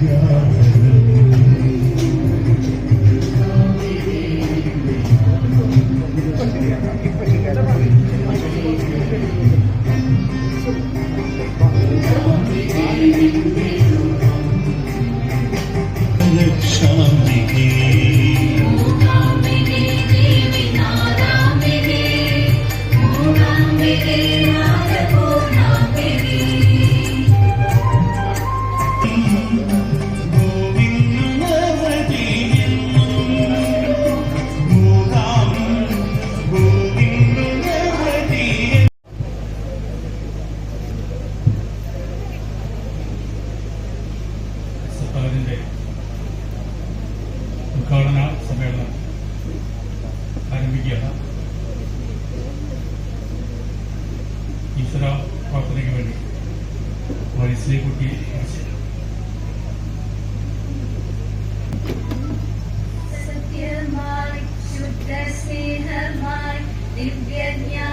God. സത്താറിന്റെ ഉദ്ഘാടന സമ്മേളനം ആരംഭിക്കുകയാണ്. ഈശ്വര പ്രാർത്ഥനയ്ക്ക് വേണ്ടി വയസ്സിലേക്കുട്ടി സത്യമായി ശുദ്ധസ്നേഹമായി ദിവ്യജ്ഞാനമായി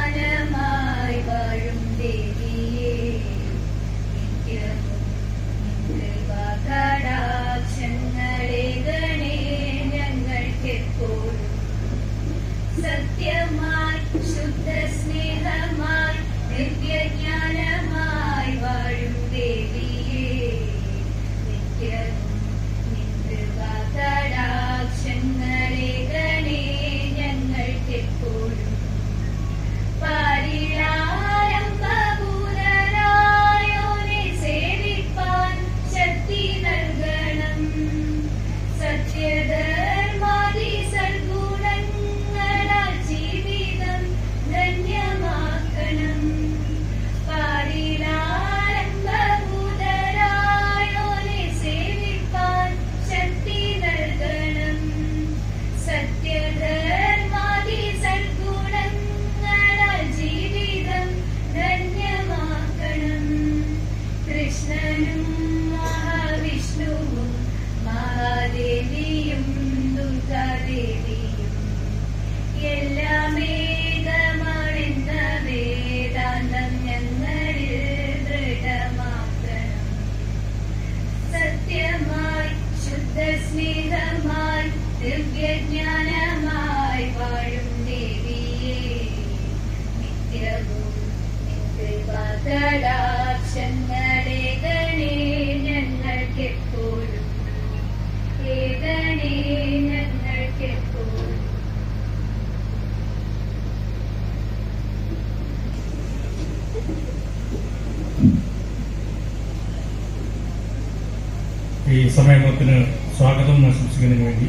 സമ്മേളനത്തിന് സ്വാഗതം ആശംസിക്കുന്നതിന് വേണ്ടി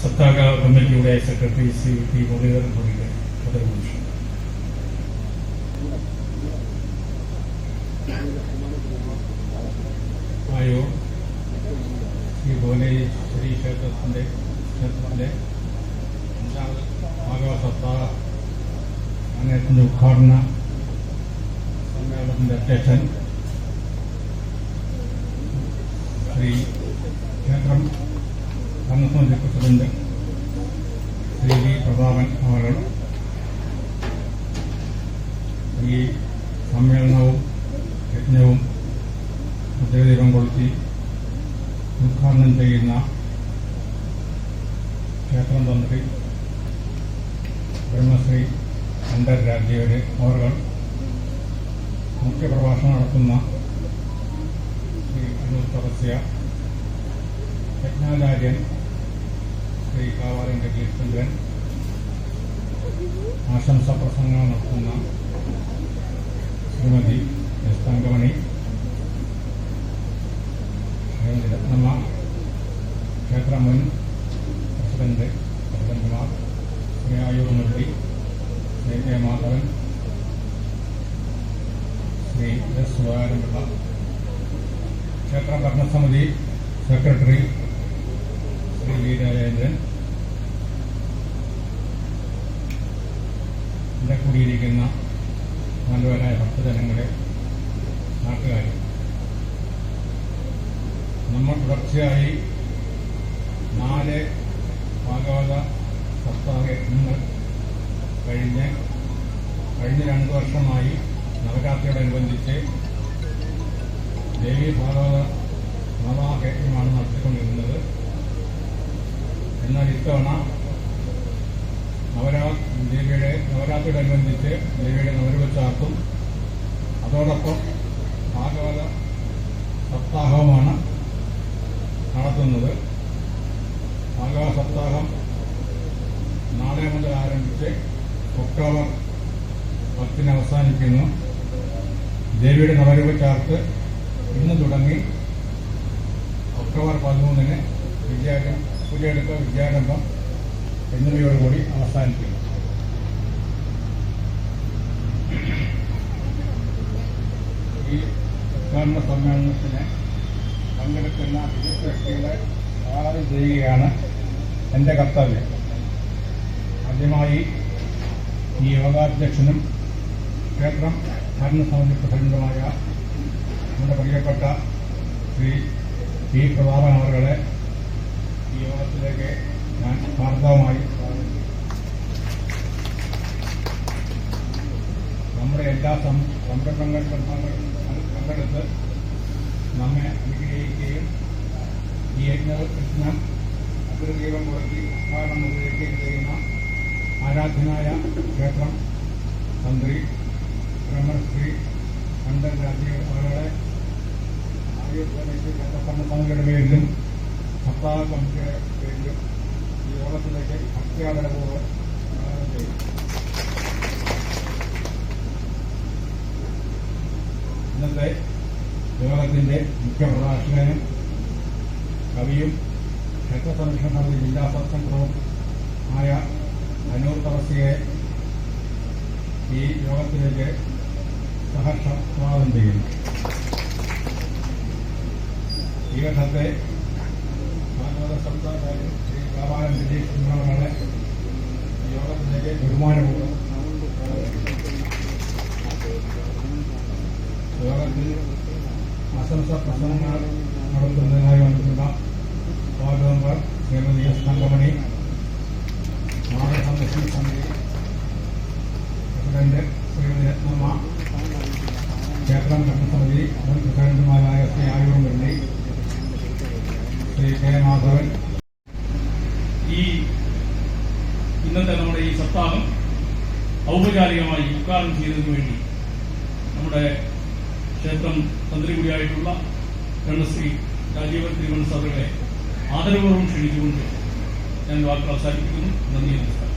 സത്താക കമ്മിറ്റിയുടെ സെക്രട്ടറി സി പി മുരളീധരൻ കോടിയുടെ പദവിമോക്ഷം ആയോ? ശ്രീ ഭുവനേശ്വരി ക്ഷേത്രത്തിന്റെ ക്ഷേത്രത്തിന്റെ അഞ്ചാമത് ഭാഗവത സപ്താഹ അങ്ങനത്തിന്റെ ഉദ്ഘാടന സമ്മേളനത്തിന്റെ അധ്യക്ഷൻ ശ്രീ ക്ഷേത്രം ഭരണസമിതി പ്രസിഡന്റ് ശ്രീ വി പ്രതാപൻ അവർ ഈ സമ്മേളനവും യജ്ഞവും ഉദ്യോഗദീപം കൊളുത്തി ഉദ്ഘാടനം ചെയ്യുന്ന ക്ഷേത്രം തന്ത്രി ബ്രഹ്മശ്രീ അന്തർരാജ്യയുടെ അവർ മുഖ്യപ്രഭാഷണം നടത്തുന്ന ശ്രീ അനു തപസ്യ യജ്ഞാചാര്യൻ ശ്രീ കാവാലൻ ജഗീഷ്ചന്ദ്രൻ ആശംസ പ്രസംഗങ്ങൾ നടത്തുന്ന ശ്രീമതി എസ് തങ്കമണി ശ്രീമതി രത്നമ്മ ക്ഷേത്ര മുൻ പ്രസിഡന്റ് പ്രസിഡന്റുമാർ ശ്രീ ആയൂർ മുരളി ശ്രീ കെ മാധവൻ ശ്രീ എസ് സുധാകരൻപിള്ള ക്ഷേത്ര ഭരണസമിതി സെക്രട്ടറി ശ്രീ വി രാജേന്ദ്രൻ ഇവിടെ കൂടിയിരിക്കുന്ന നല്ലവരായ ഭക്തജനങ്ങളെ നാട്ടുകാരെ നമ്മൾ തുടർച്ചയായി നാല് ഭാഗവത സപ്താഹങ്ങൾ കഴിഞ്ഞ് കഴിഞ്ഞ രണ്ടു വർഷമായി നവരാത്രിയോടനുബന്ധിച്ച് ദേവി ഭാഗവത മഹാകേന്ദ്രമാണ് നടത്തിക്കൊണ്ടിരുന്നത് എന്നാൽ ഇത്തവണ നവരാ ദേവിയുടെ നവരാത്രിയോടനുബന്ധിച്ച് ദേവിയുടെ നവരോത്സവത്തും അതോടൊപ്പം ഭാഗവത സപ്താഹവുമാണ് നടത്തുന്നത്. ഭാഗവത സപ്താഹം നാളെ മുതൽ ആരംഭിച്ച് ഒക്ടോബർ പത്തിന് അവസാനിക്കുന്നു. ദേവിയുടെ നവരൂപ ചാർത്ത് ഇന്ന് തുടങ്ങി ഒക്ടോബർ പതിമൂന്നിന് വിദ്യാരം പുതിയെടുപ്പ് വിദ്യാരംഭം എന്നിവയോടുകൂടി അവസാനിക്കുന്നു. ഈ ഉദ്ഘാടന സമ്മേളനത്തിന് പങ്കെടുക്കുന്ന വിവിധ വ്യക്തികളെ സ്വാഗതം ചെയ്യുകയാണ് എന്റെ കർത്തവ്യം. ആദ്യമായി ഈ യോഗാധ്യക്ഷനും ക്ഷേത്രം ഭരണസമിതി പ്രസിഡന്റുമായ നമ്മുടെ പ്രിയപ്പെട്ട ശ്രീ പി പ്രതാപൻ അവരുടെ ഈ യോഗത്തിലേക്ക് ഞാൻ ചെയ്യുന്നു. നമ്മുടെ എല്ലാ സം- സംരംഭങ്ങളിലും പങ്കെ- പങ്കെടുത്ത് നമ്മെ അനുഗ്രഹിക്കുകയും ഈ യജ്ഞം അഗ്രദീപം മുടക്കി ഉദ്ഘാടനം നിർവഹിക്കുകയും ചെയ്യുന്ന ആരാധനായ ക്ഷേത്രം തന്ത്രി ബ്രഹ്മശ്രീ കണ്ടൻ രാജീവ് അവരുടെ ആയുർവേദ ക്ഷേത്രഭരണ സമിതിയുടെ പേരിലും സപ്താഹ നമുക്ക് വേണ്ടി ഈ ഓണത്തിലേക്ക് ഭക്തിയാദരപൂർവം ഇന്നത്തെ യോഗത്തിന്റെ മുഖ്യ പ്രഭാഷകനും കവിയും ക്ഷേത്രസംരക്ഷണ സമിതി ജില്ലാ സത്സംഗവും ആയ അനൂർ തപസ്യയെ ഈ യോഗത്തിലേക്ക് സഹർഷ സ്വാഗതം ചെയ്യുന്നു. ഈ വർഷത്തെ ഭാഗവത സംസ്ഥാനം ശ്രീ ദിലീഷ് കുമാറുകളെ ഈ യോഗത്തിലേക്ക് ബഹുമാനപൂർവം യോഗത്തിൽ ആശംസ പ്രസംഗങ്ങൾ നടത്തുന്നതിനായി വന്നിട്ടുള്ള ward member Shrimati S Thankamani സംരക്ഷണ സമിതി പ്രസിഡന്റ് ശ്രീമതി രത്നമ്മ ക്ഷേത്രം ഭരണസമിതി മുൻ പ്രസിഡന്റുമാരായ ശ്രീ ആയൂർ മുരളി ശ്രീ കെ മാധവൻ ഈ ഇന്നത്തെ നമ്മുടെ ഈ സപ്താഹം ഔപചാരികമായി ഉദ്ഘാടനം ചെയ്തതിനു വേണ്ടി നമ്മുടെ ക്ഷേത്രം തന്ത്രി കൂടിയായിട്ടുള്ള കണ്ണശ്രീ രാജീവൻ തിരുവനന്തപുരത്തെ ആദരപൂർവം ക്ഷണിച്ചുകൊണ്ട് ഞാൻ വാക്കുകൾ അവസാനിപ്പിക്കുന്നു. നന്ദി നമസ്കാരം.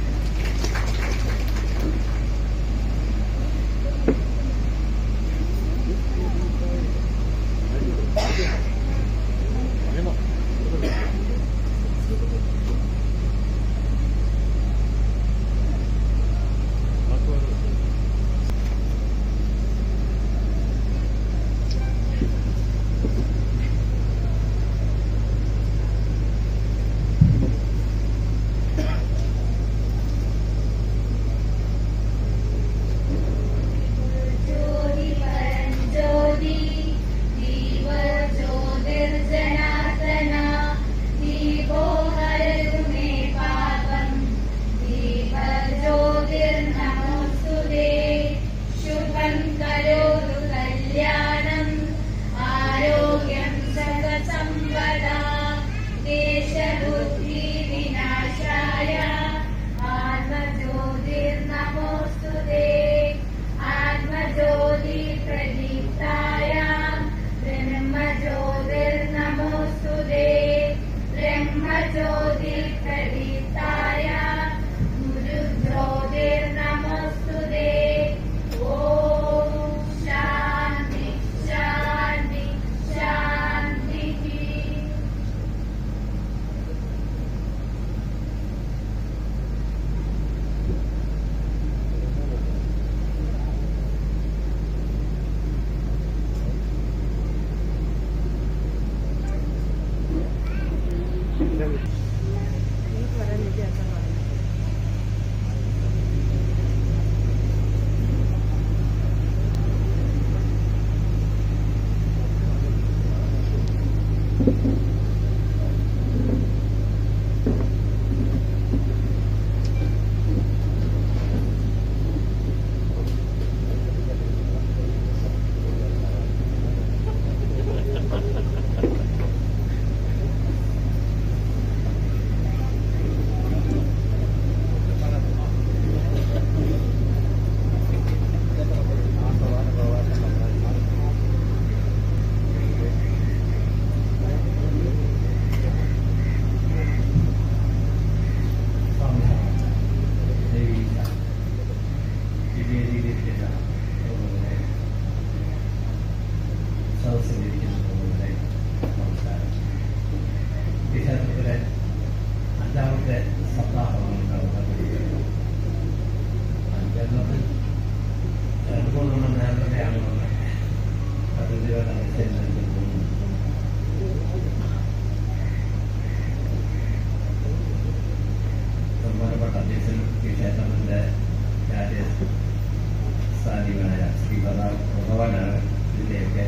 ഭഗവാനാണ് ഇതിന്റെയൊക്കെ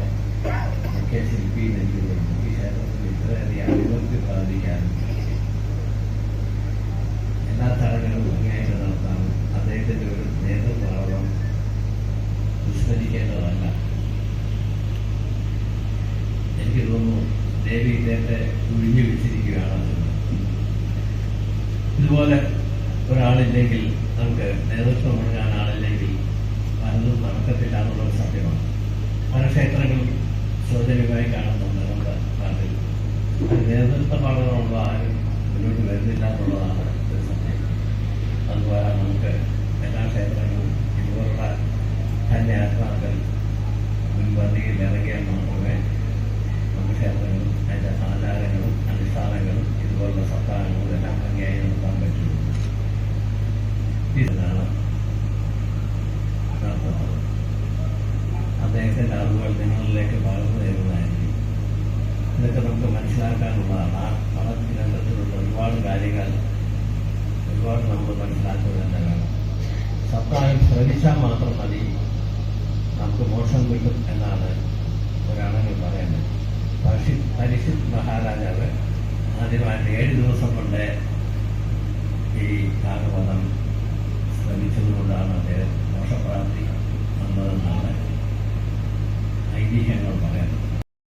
മുഖ്യ ശില്പി നൽകുന്നത് ഈ ക്ഷേത്രത്തിൽ ഇത്രയധികം അഭിവൃദ്ധി പ്രാപിക്കാനും എല്ലാ ചടങ്ങുകളും ഭംഗിയായിട്ട് നടത്താനും ഒരു നേതൃത്വം വിസ്മരിക്കേണ്ടതല്ല. എനിക്ക് തോന്നുന്നു ദേവി ഇദ്ദേഹത്തെ കുഴിഞ്ഞു വെച്ചിരിക്കുകയാണ് ഇതുപോലെ ഒരാളില്ലെങ്കിൽ നമുക്ക് നേതൃത്വം ആളില്ലെങ്കിൽ പലതും നടക്കത്തില്ല എന്നുള്ളത് സത്യമാണ്. പല ക്ഷേത്രങ്ങളും ശോചനീയമായി കാണുന്നുണ്ട് നമ്മുടെ നാട്ടിൽ. നേതൃത്വ പഠനമുള്ള ആരും മുന്നോട്ട് വരുന്നില്ല എന്നുള്ളതാണ് ഒരു സത്യം. അതുപോലെ നമുക്ക് എല്ലാ ക്ഷേത്രങ്ങളും ഇതുപോലുള്ള തന്നെ ആത്മാക്കൾ മുൻപന്തിയിൽ ഇറങ്ങിയാൽ മാത്രമേ നമുക്ക് ക്ഷേത്രങ്ങളും എന്നുള്ളതാണ് നമ്മൾ മനസ്സിലാക്കുന്നതിന്റെ കാരണം സത്തായി ശ്രമിച്ചാൽ മാത്രം മതി. നമുക്ക് മോക്ഷം കിട്ടും എന്നാണ് ഒരാണെങ്കിൽ പറയുന്നത് പക്ഷി പരിശുദ്ധ മഹാരാജാവ് ആദ്യമായിട്ട് ഏഴ് ദിവസം കൊണ്ട് ഈ ഭാഗവതം ശ്രമിച്ചതുകൊണ്ടാണ് അദ്ദേഹം മോക്ഷപ്രാപ്തി വന്നതെന്നാണ് ഐതിഹ്യങ്ങൾ പറയുന്നത്.